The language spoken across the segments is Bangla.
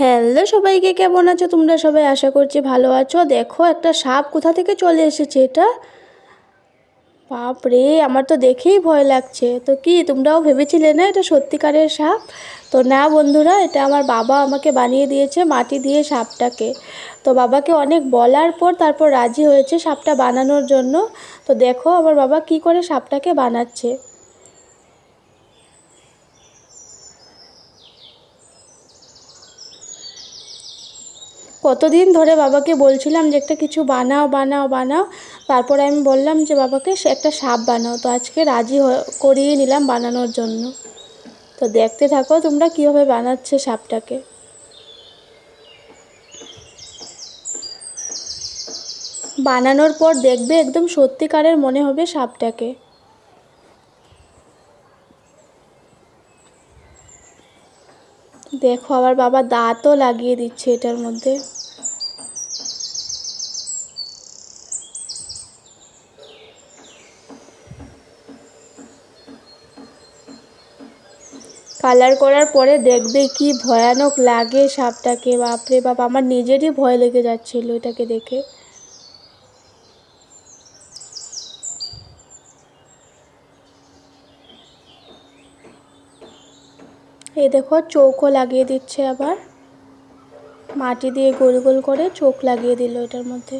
হ্যালো সবাইকে, কেমন আছো? তোমরা সবাই আশা করছি ভালো আছো। দেখো, একটা সাপ কোথা থেকে চলে এসেছে এটা? বাপ রে আমার তো দেখেই ভয় লাগছে। তো কি, তোমরাও ভেবেছিলে না এটা সত্যিকারের সাপ? তো না বন্ধুরা, এটা আমার বাবা আমাকে বানিয়ে দিয়েছে মাটি দিয়ে সাপটাকে। তো বাবাকে অনেক বলার পর তারপর রাজি হয়েছে সাপটা বানানোর জন্য। তো দেখো, আমার বাবা কি করে সাপটাকে বানাচ্ছে। কতদিন ধরে বাবাকে বলছিলাম যে একটা কিছু বানাও বানাও বানাও। তারপরে আমি বললাম যে, বাবাকে সে একটা সাপ বানাও। তো আজকে রাজি করিয়ে নিলাম বানানোর জন্য। তো দেখতে থাকো তোমরা কীভাবে বানাচ্ছে সাপটাকে। বানানোর পর দেখবে একদম সত্যিকারের মনে হবে সাপটাকে। দেখো, আবার বাবা দাঁতও লাগিয়ে দিচ্ছে এটার মধ্যে। কালার করার পরে দেখবে কি ভয়ানক লাগে সাপটাকে। বাপরে বাপ, আমার নিজেরই ভয় লেগে যাচ্ছিল এটাকে দেখে। এই দেখো চোখও লাগিয়ে দিচ্ছে আবার। মাটি দিয়ে গোল গোল করে চোখ লাগিয়ে দিল এটার মধ্যে।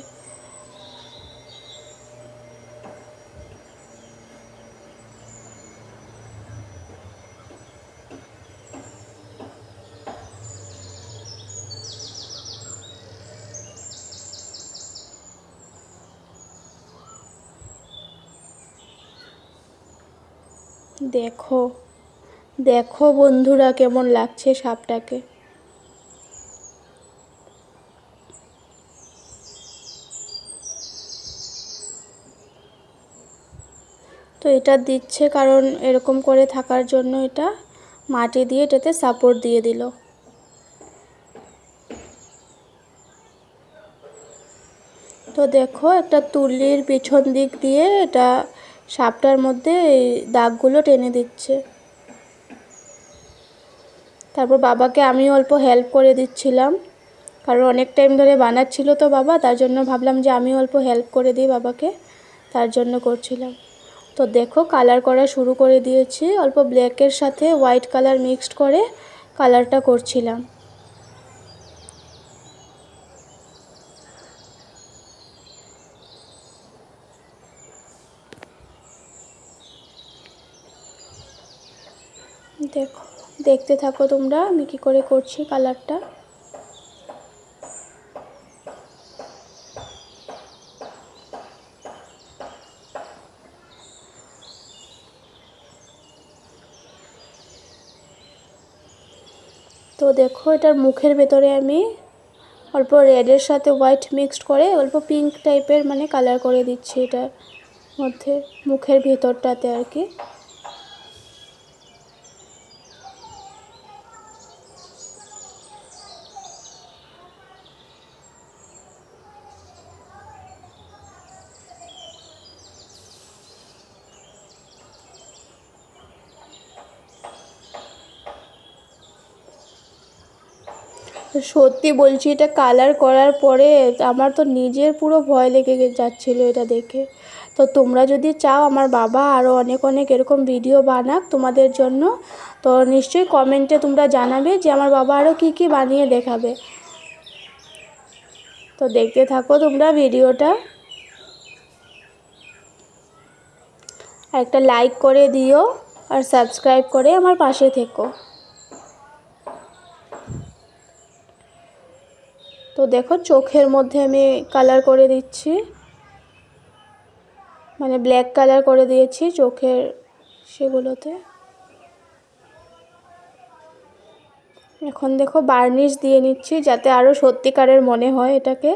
দেখো দেখো বন্ধুরা কেমন লাগছে সাপটাকে। তো এটা দিচ্ছে কারণ এরকম করে থাকার জন্য এটা মাটি দিয়ে এটাতে সাপোর্ট দিয়ে দিল। তো দেখো একটা তুলির পিছন দিক দিয়ে এটা সাপটার মধ্যে এই দাগগুলো টেনে দিচ্ছে। তারপর বাবাকে আমি অল্প হেল্প করে দিচ্ছিলাম। কারণ অনেক টাইম ধরে বানাচ্ছিল তো বাবা, তার জন্য ভাবলাম যে আমি অল্প হেল্প করে দিই বাবাকে, তার জন্য করছিলাম। তো দেখো কালার করা শুরু করে দিয়েছি, অল্প ব্ল্যাকের সাথে হোয়াইট কালার মিক্সড করে কালারটা করছিলাম। দেখো। দেখতে থাকো তোমরা, আমি কী করে করছি কালারটা তো দেখো, এটার মুখের ভেতরে আমি অল্প রেডের সাথে হোয়াইট মিক্সড করে অল্প পিঙ্ক টাইপের মানে কালার করে দিচ্ছি এটার মধ্যে, মুখের ভেতরটাতে আর কি। সত্যি বলছি, এটা কালার করার পরে আমার তো নিজের পুরো ভয় লেগে যাচ্ছিল এটা দেখে। তো তোমরা যদি চাও, আমার বাবা আরও অনেক অনেক এরকম ভিডিও বানাক তোমাদের জন্য। তো নিশ্চয়ই কমেন্টে তোমরা জানাবে যে আমার বাবা আরও কী কী বানিয়ে দেখাবে। তো দেখতে থাকো তোমরা ভিডিওটা একটা লাইক করে দিও আর সাবস্ক্রাইব করে আমার পাশে থেকো। তো দেখো, চোখের মধ্যে আমি কালার করে দিচ্ছি। মানে ব্ল্যাক কালার করে দিয়েছি চোখের সেগুলোতে। এখন দেখো বার্নিশ দিয়ে নিচ্ছি যাতে আরও সত্যিকারের মনে হয় এটাকে।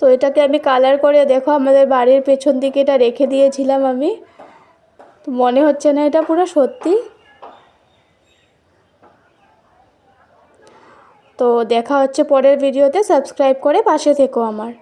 তো এটাকে আমি কালার করে দেখো, আমাদের বাড়ির পেছন দিকে এটা রেখে দিয়েছিলাম আমি। মনে হচ্ছে না এটা পুরো সত্যি। তো দেখা হচ্ছে পরের ভিডিওতে সাবস্ক্রাইব করে পাশে থেকো আমার।